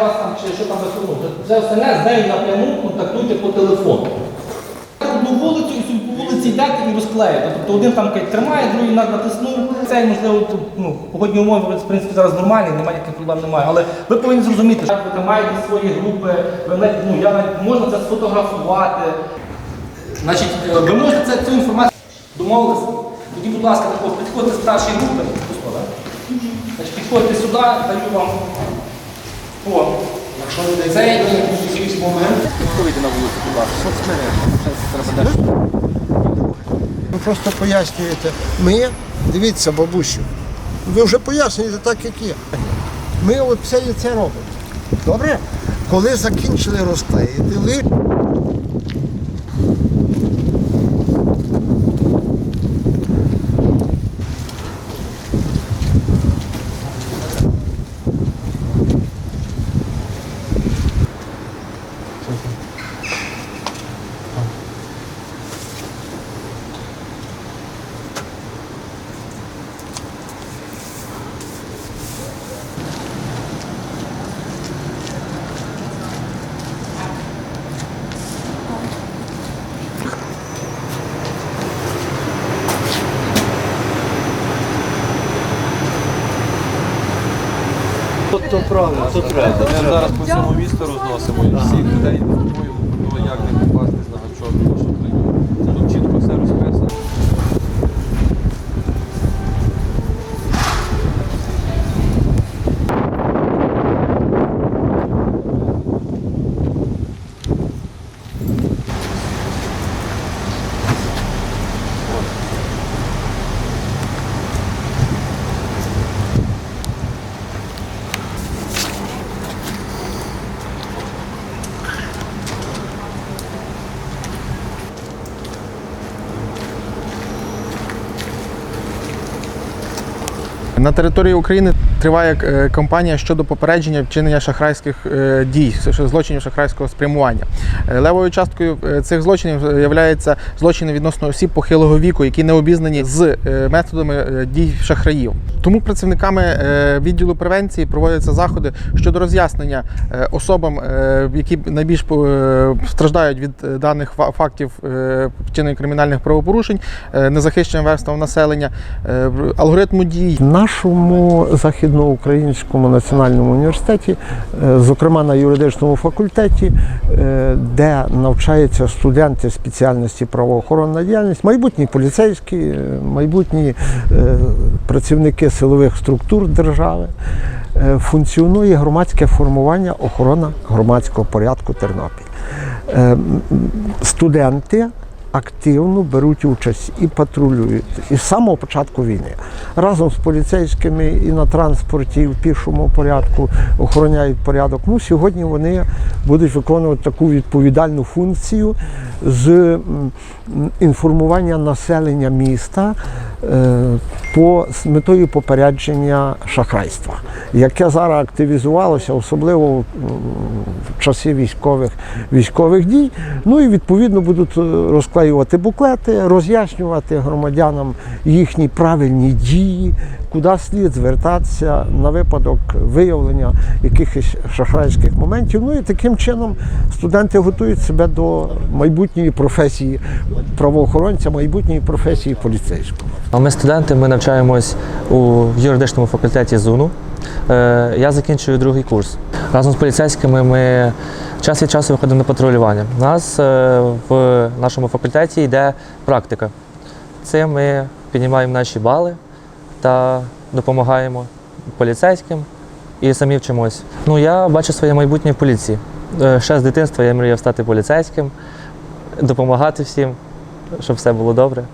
вас там чи що там ну, Це остальне з нею напряму контактуйте по телефону. Одну вулицю і по вулиці йдете і розклеїте. Тобто один там тримає, другий на- натиснув. Це можливо ну, погодні умови в принципі зараз нормальні, немає ніяких проблем немає. Але ви повинні зрозуміти, що ви там маєте свої групи, ви не- ну, я навіть можна це сфотографувати. Значить, е, ви можете це, цю інформацію домовилися. Тоді, будь ласка, підходьте з старшої групи. Господа. Значить, підходьте сюди, даю вам. О, Якщо не це якийсь момент, Вийти на вулицю, будь ласка. Соцмережі. ви просто пояснюєте. Ми, дивіться, бабусю, ви вже пояснюєте так, як є. Ми от все і це робимо. Добре? Коли закінчили розклеїти, ви То правильно, то треба. Ми зараз по всьому місту розносимо і всіх людей інформуємо як не попасти на гачок, тому що блін, це тут чітко все розписано. На території України триває е, кампанія щодо попередження вчинення шахрайських е, дій, злочинів шахрайського спрямування. Е, Левою часткою цих злочинів є злочини відносно осіб похилого віку, які не обізнані з методами дій шахраїв. Тому працівниками відділу превенції проводяться заходи щодо роз'яснення особам, які найбільш страждають від даних фа- фактів вчинення кримінальних правопорушень, незахищеним верствам населення, алгоритму дій. Нашому західноукраїнському національному університеті, е, зокрема на юридичному факультеті, е, де навчаються студенти спеціальності правоохоронна діяльність, майбутні поліцейські, е, майбутні працівники силових структур держави, функціонує громадське формування охорона громадського порядку Тернопіль. Студенти активно беруть участь і патрулюють із самого початку війни. Разом з поліцейськими і на транспорті, і в пішому порядку охороняють порядок. Ну, сьогодні вони будуть виконувати таку відповідальну функцію з інформування населення міста е, по з метою попередження шахрайства, яке зараз активізувалося, особливо в часи військових військових дій. Ну і відповідно будуть е, розклеювати буклети, роз'яснювати громадянам їхні правильні дії, куди слід звертатися на випадок виявлення якихось шахрайських моментів. Ну і таким чином студенти готують себе до майбутньої професії правоохоронця, майбутньої професії поліцейського. Ми студенти, ми навчаємось у юридичному факультеті ЗУНу. Е, Я закінчую другий курс. Разом з поліцейськими ми час від часу виходимо на патрулювання. У нас е, в нашому факультеті йде практика. Цим ми піднімаємо наші бали та допомагаємо поліцейським і самі вчимось. Ну, я бачу своє майбутнє в поліції. Е, Ще з дитинства я мріяв стати поліцейським, допомагати всім, щоб все було добре.